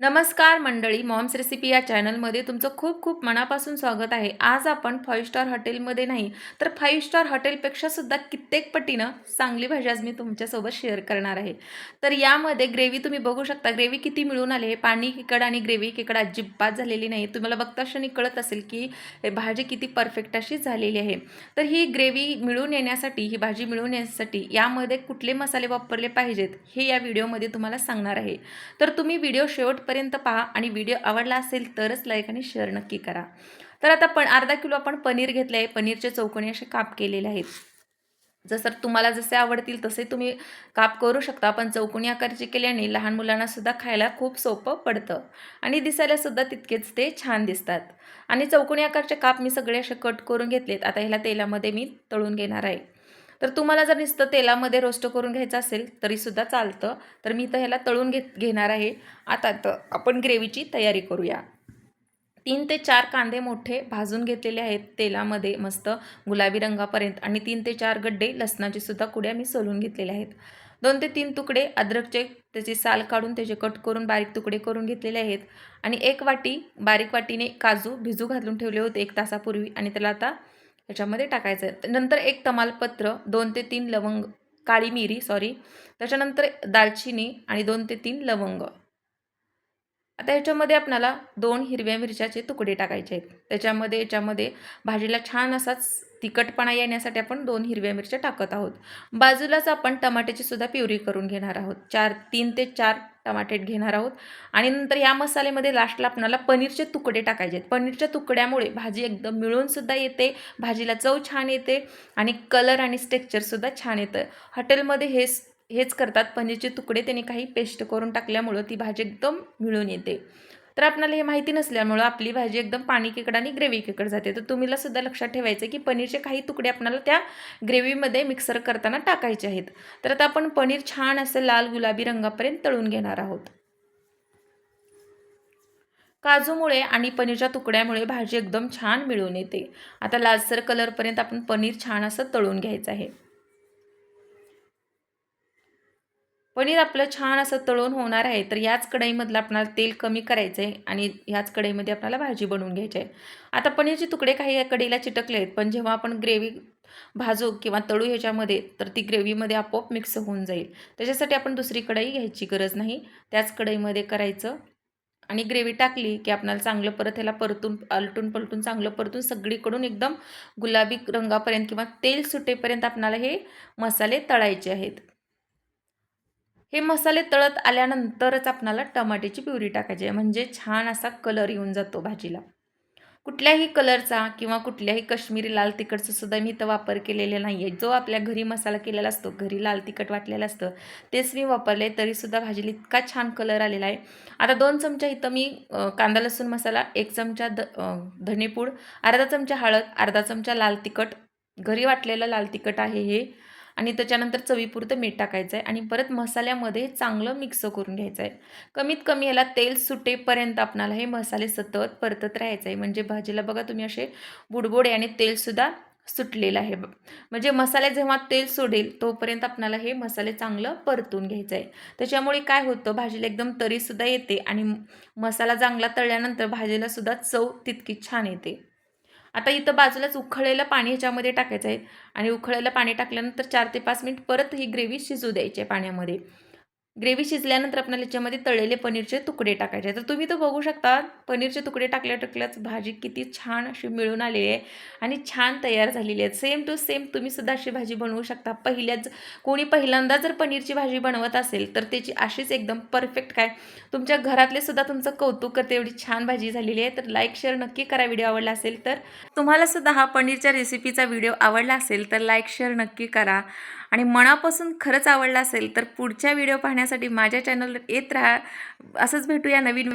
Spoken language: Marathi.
नमस्कार मंडळी मॉम्स रेसिपी या चॅनलमध्ये तुमचं खूप खूप मनापासून स्वागत आहे. आज आपण फाईव्ह स्टार हॉटेलमध्ये नाही तर फाईव्ह स्टार हॉटेलपेक्षा सुद्धा कित्येक पटीनं चांगली भाजी आज मी तुमच्यासोबत शेअर करणार आहे. तर यामध्ये ग्रेव्ही तुम्ही बघू शकता. ग्रेव्ही किती मिळून आली आहे? पाणी किकड आणि ग्रेव्ही किकड अजिबात झालेली नाही. तुम्हाला बघता क्षणी कळत असेल की हे भाजी किती परफेक्ट अशी झालेली आहे. तर ही ग्रेव्ही मिळून येण्यासाठी ही भाजी मिळून येण्यासाठी यामध्ये कुठले मसाले वापरले पाहिजेत हे या व्हिडिओमध्ये तुम्हाला सांगणार आहे. तर तुम्ही व्हिडिओ शेवट शेवटपर्यंत पहा आणि व्हिडिओ आवडला असेल तरच लाईक आणि शेअर नक्की करा. तर आता पण अर्धा किलो आपण पनीर घेतले आहे पनीरचे चौकोनी असे काप केलेले आहेत. जसं तुम्हाला जसे आवडतील तसे तुम्ही काप करू शकता. पण चौकोनी आकारचे केल्याने लहान मुलांना सुद्धा खायला खूप सोपं पडतं. आणि दिसायला सुद्धा तितकेच ते छान दिसतात. आणि चौकोनी आकारचे काप मी सगळे असे कट करून घेतलेत. आता ह्याला तेलामध्ये मी तळून घेणार आहे. तर तुम्हाला जर नुसतं तेलामध्ये रोस्ट करून घ्यायचं असेल तरीसुद्धा चालतं. तर मी तर ह्याला तळून घेत घेणार आहे. आता तर आपण ग्रेव्हीची तयारी करूया. तीन ते चार कांदे मोठे भाजून घेतलेले आहेत तेलामध्ये मस्त गुलाबी रंगापर्यंत आणि तीन ते चार गड्डे लसणाचे सुद्धा कुड्या मी सोलून घेतलेल्या आहेत. दोन ते तीन तुकडे अद्रकचे त्याची साल काढून त्याचे कट करून बारीक तुकडे करून घेतलेले आहेत. आणि एक वाटी बारीक वाटीने काजू भिजू घालून ठेवले होते एक तासापूर्वी आणि त्याला आता त्याच्यामध्ये टाकायचं आहे. नंतर एक तमालपत्र दोन ते तीन लवंग काळी मिरी सॉरी त्याच्यानंतर दालचिनी आणि दोन ते तीन लवंग. आता ह्याच्यामध्ये आपणाला दोन हिरव्या मिरच्याचे तुकडे टाकायचे आहेत. त्याच्यामध्ये याच्यामध्ये भाजीला छान असाच तिखटपणा येण्यासाठी आपण दोन हिरव्या मिरच्या टाकत आहोत. बाजूलाच आपण टमाट्याची सुद्धा प्युरी करून घेणार आहोत. चार तीन ते चार टमाटे घेणार आहोत. आणि नंतर या मसाल्यामध्ये लास्टला आपल्याला पनीरचे तुकडे टाकायचे आहेत. पनीरच्या तुकड्यामुळे भाजी एकदम मिळूनसुद्धा येते भाजीला चव छान येते आणि कलर आणि स्टेक्चरसुद्धा छान येतं. हॉटेलमध्ये हेच हेच करतात. म्हणजे पनीरचे तुकडे त्यांनी काही पेस्ट करून टाकल्यामुळं ती भाजी एकदम मिळून येते. तर आपल्याला हे माहिती नसल्यामुळं आपली भाजी एकदम पाणी केकड आणि ग्रेव्ही केकड जाते. तर तुम्हीला सुद्धा लक्षात ठेवायचं की पनीरचे काही तुकडे आपल्याला त्या ग्रेव्हीमध्ये मिक्सर करताना टाकायचे आहेत. तर आता आपण पनीर छान असं लाल गुलाबी रंगापर्यंत तळून घेणार आहोत. काजूमुळे आणि पनीरच्या तुकड्यामुळे भाजी एकदम छान मिळून येते. आता लालसर कलरपर्यंत आपण पनीर छान असं तळून घ्यायचं आहे. पनीर आपलं छान असं तळून होणार आहे. तर याच कढईमधलं आपणाला तेल कमी करायचं आहे आणि ह्याच कढईमध्ये आपल्याला भाजी बनवून घ्यायची आहे आता पनीरचे तुकडे काही या कढईला चिटकले आहेत पण जेव्हा आपण ग्रेव्ही भाजू किंवा तळू ह्याच्यामध्ये तर ती ग्रेव्हीमध्ये आपोआप मिक्स होऊन जाईल. त्याच्यासाठी आपण दुसरी कढई घ्यायची गरज नाही. त्याच कढईमध्ये करायचं आणि ग्रेव्ही टाकली की आपल्याला चांगलं परत ह्याला परतून आलटून पलटून चांगलं परतून सगळीकडून एकदम गुलाबी रंगापर्यंत किंवा तेल सुटेपर्यंत आपल्याला हे मसाले तळायचे आहेत. हे मसाले तळत आल्यानंतरच आपणाला टमाट्याची प्युरी टाकायची आहे. म्हणजे छान असा कलर येऊन जातो भाजीला. कुठल्याही कलरचा किंवा कुठल्याही कश्मीरी लाल तिखटचा सुद्धा मी इथं वापर केलेला नाही आहे जो आपल्या घरी मसाला केलेला असतो घरी लाल तिखट वाटलेलं असतं तेच मी वापरले तरीसुद्धा भाजीला इतका छान कलर आलेला आहे. आता दोन चमचा इथं मी कांदा लसूण मसाला एक चमचा ध धनेपूड अर्धा चमचा हळद अर्धा चमचा लाल तिखट. घरी वाटलेलं लाल तिखट आहे हे. आणि त्याच्यानंतर चवीपुरतं मीठ टाकायचं आहे आणि परत मसाल्यामध्ये चांगलं मिक्स करून घ्यायचं आहे. कमीत कमी याला तेल सुटेपर्यंत आपणाला हे मसाले सतत परतत राहायचं आहे. म्हणजे भाजीला बघा तुम्ही असे बुडबुडे आणि तेलसुद्धा सुटलेलं आहे. म्हणजे मसाले जेव्हा तेल सोडेल तोपर्यंत आपल्याला हे मसाले चांगलं परतून घ्यायचं आहे. त्याच्यामुळे काय होतं? भाजीला एकदम तरीसुद्धा येते आणि मसाला चांगला तळल्यानंतर भाजीलासुद्धा चव तितकी छान येते. आता इथं बाजूलाच उखळलेलं पाणी ह्याच्यामध्ये टाकायचं आहे. आणि उखळलेलं पाणी टाकल्यानंतर चार ते पाच मिनिट परत ही ग्रेव्ही शिजू द्यायची आहे पाण्यामध्ये. ग्रेव्ही शिजल्यानंतर आपल्याला याच्यामध्ये तळलेले पनीरचे तुकडे टाकायचे. तर तुम्ही तर बघू शकता पनीरचे तुकडे टाकल्या टाकल्याच भाजी किती छान अशी मिळून आलेली आहे आणि छान तयार झालेली आहे. सेम टू सेम तुम्ही सुद्धा अशी भाजी बनवू शकता. पहिल्याच कोणी पहिल्यांदा जर पनीरची भाजी बनवत असेल तर त्याची अशीच एकदम परफेक्ट काय? तुमच्या घरातले सुद्धा तुमचं कौतुक करते एवढी छान भाजी झालेली आहे. तर लाईक शेअर नक्की करा व्हिडिओ आवडला असेल तर. तुम्हाला सुद्धा हा पनीरच्या रेसिपीचा व्हिडिओ आवडला असेल तर लाईक शेअर नक्की करा. आणि मनापासून खरंच आवडला असेल तर पुढच्या व्हिडिओ पाहण्यासाठी माझ्या चॅनलवर येत राहा. असंच भेटूया नवीन